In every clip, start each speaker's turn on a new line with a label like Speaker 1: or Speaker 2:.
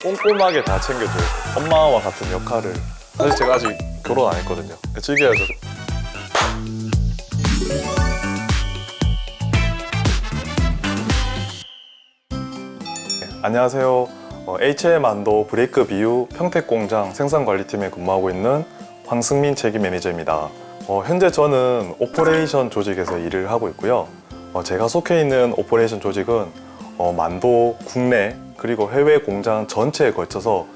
Speaker 1: 꼼꼼하게 다 챙겨줘요. 엄마와 같은 역할을. 사실 제가 아직 결혼 안 했거든요. 즐겨야죠. 네, 안녕하세요. 어, HL 만도 브레이크 비유 평택 공장 생산 관리팀에 근무하고 있는 황승민 책임 매니저입니다. 어, 현재 저는 오퍼레이션 조직에서 일을 하고 있고요. 어, 제가 속해 있는 오퍼레이션 조직은 어, 만도 국내 그리고 해외 공장 전체에 걸쳐서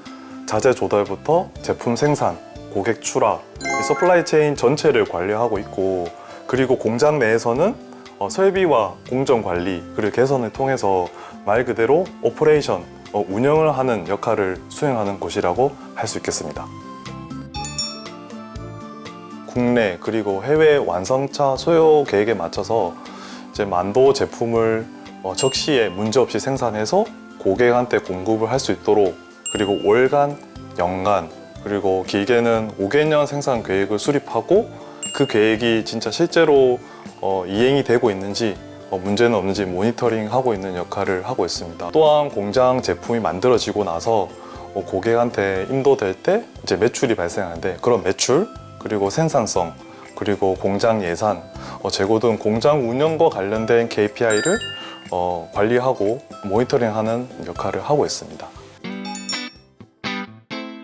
Speaker 1: 자재 조달부터 제품 생산, 고객 출하, 이 서플라이 체인 전체를 관리하고 있고 그리고 공장 내에서는 어, 설비와 공정 관리 그리고 개선을 통해서 말 그대로 오퍼레이션 어, 운영을 하는 역할을 수행하는 곳이라고 할 수 있겠습니다. 국내 그리고 해외 완성차 소요 계획에 맞춰서 이제 만도 제품을 어, 적시에 문제 없이 생산해서 고객한테 공급을 할 수 있도록 그리고 월간, 연간 그리고 길게는 5개년 생산 계획을 수립하고 그 계획이 진짜 실제로 어, 이행이 되고 있는지 어, 문제는 없는지 모니터링하고 있는 역할을 하고 있습니다. 또한 공장 제품이 만들어지고 나서 어, 고객한테 인도될 때 이제 매출이 발생하는데 그런 매출 그리고 생산성 그리고 공장 예산 어, 재고 등 공장 운영과 관련된 KPI를 어, 관리하고 모니터링하는 역할을 하고 있습니다.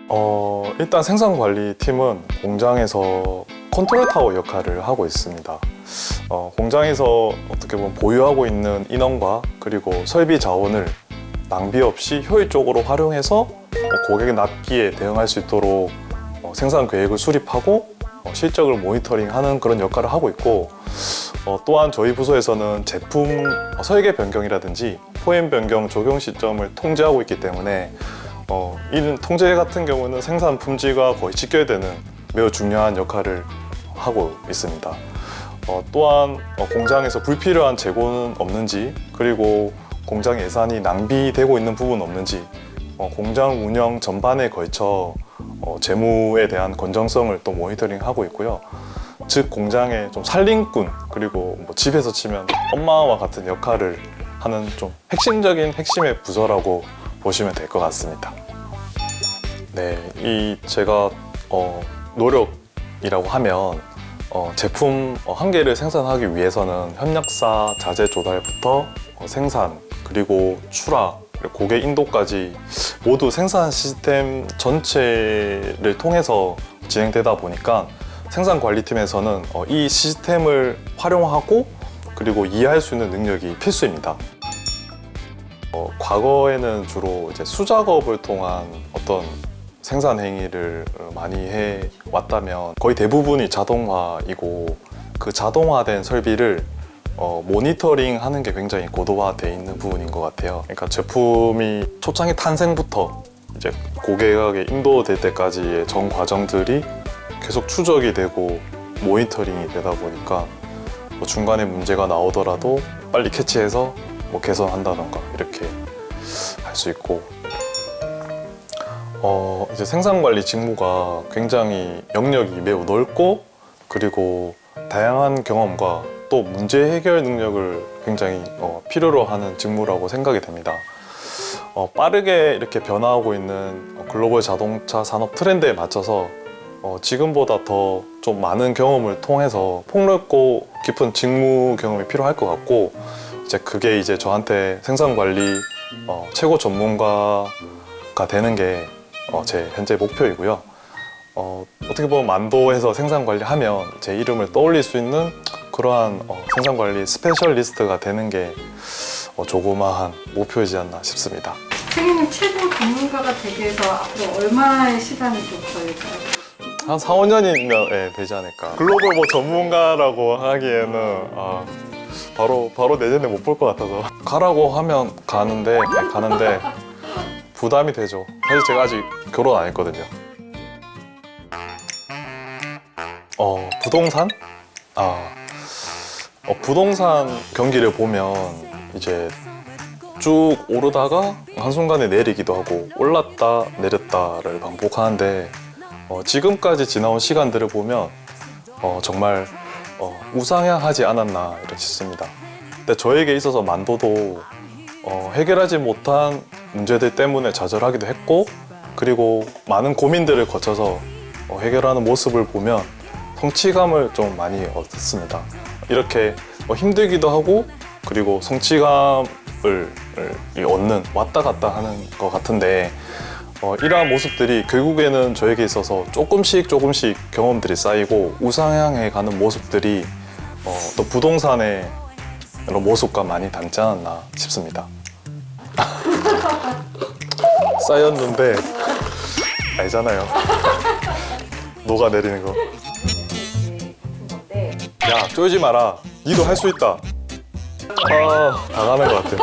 Speaker 1: 어, 일단 생산관리팀은 공장에서 컨트롤 타워 역할을 하고 있습니다. 어, 공장에서 어떻게 보면 보유하고 있는 인원과 그리고 설비 자원을 낭비 없이 효율적으로 활용해서 어, 고객의 납기에 대응할 수 있도록 어, 생산 계획을 수립하고 어, 실적을 모니터링하는 그런 역할을 하고 있고 어, 또한 저희 부서에서는 제품 어, 설계 변경이라든지 포엠 변경 적용 시점을 통제하고 있기 때문에 어, 이런 통제 같은 경우는 생산 품질과 거의 직결되는 매우 중요한 역할을 하고 있습니다. 어, 또한 어, 공장에서 불필요한 재고는 없는지 그리고 공장 예산이 낭비되고 있는 부분 없는지 어, 공장 운영 전반에 걸쳐 어, 재무에 대한 건정성을 또 모니터링하고 있고요. 즉 공장의 좀 살림꾼 그리고 뭐 집에서 치면 엄마와 같은 역할을 하는 좀 핵심적인 핵심의 부서라고 보시면 될 것 같습니다. 네, 이 제가 어, 노력이라고 하면 어, 제품 어, 한 개를 생산하기 위해서는 협력사 자재 조달부터 어, 생산 그리고 출하 고객 인도까지 모두 생산 시스템 전체를 통해서 진행되다 보니까 생산 관리팀에서는 어, 이 시스템을 활용하고 그리고 이해할 수 있는 능력이 필수입니다. 어, 과거에는 주로 이제 수작업을 통한 어떤 생산 행위를 어, 많이 해 왔다면 거의 대부분이 자동화이고 그 자동화된 설비를 어, 모니터링 하는 게 굉장히 고도화돼 있는 부분인 것 같아요. 그러니까 제품이 초창기 탄생부터 이제 고객에게 인도될 때까지의 전 과정들이 계속 추적이 되고 모니터링이 되다 보니까 뭐 중간에 문제가 나오더라도 빨리 캐치해서 뭐 개선한다던가 이렇게 할 수 있고 어, 이제 생산 관리 직무가 굉장히 영역이 매우 넓고 그리고 다양한 경험과 또 문제 해결 능력을 굉장히 어, 필요로 하는 직무라고 생각이 됩니다. 어, 빠르게 이렇게 변화하고 있는 어, 글로벌 자동차 산업 트렌드에 맞춰서 어, 지금보다 더 좀 많은 경험을 통해서 폭넓고 깊은 직무 경험이 필요할 것 같고 이제 그게 이제 저한테 생산 관리 어, 최고 전문가가 되는 게 어, 제 현재 목표이고요. 어, 어떻게 보면 만도에서 생산 관리하면 제 이름을 떠올릴 수 있는 그러한 어, 생산 관리 스페셜리스트가 되는 게 어, 조그마한 목표이지 않나 싶습니다.
Speaker 2: 선생님 최고 전문가가 되기 위해서 앞으로 얼마의 시간이 좀 걸릴까요?
Speaker 1: 한 4, 5년이면 예, 되지 않을까. 글로벌 뭐 전문가라고 하기에는 아, 바로 바로 내년에 못 볼 것 같아서 가라고 하면 가는데 예, 가는데 부담이 되죠. 사실 제가 아직 결혼 안 했거든요. 어 부동산? 아 어, 부동산 경기를 보면 이제 쭉 오르다가 한순간에 내리기도 하고 올랐다 내렸다를 반복하는데 어, 지금까지 지나온 시간들을 보면 어, 정말 어, 우상향하지 않았나 이렇게 싶습니다. 근데 저에게 있어서 만도도 어, 해결하지 못한 문제들 때문에 좌절하기도 했고 그리고 많은 고민들을 거쳐서 어, 해결하는 모습을 보면 성취감을 좀 많이 얻었습니다. 이렇게 뭐 힘들기도 하고 그리고 성취감을 을 얻는 왔다 갔다 하는 것 같은데 어, 이러한 모습들이 결국에는 저에게 있어서 조금씩 조금씩 경험들이 쌓이고 우상향해 가는 모습들이 어, 또 부동산의 이런 모습과 많이 닮지 않았나 싶습니다. 쌓였는데 알잖아요. 녹아내리는 거. 야 쫄지 마라. 니도 할 수 있다. 아 당하는 것 같아.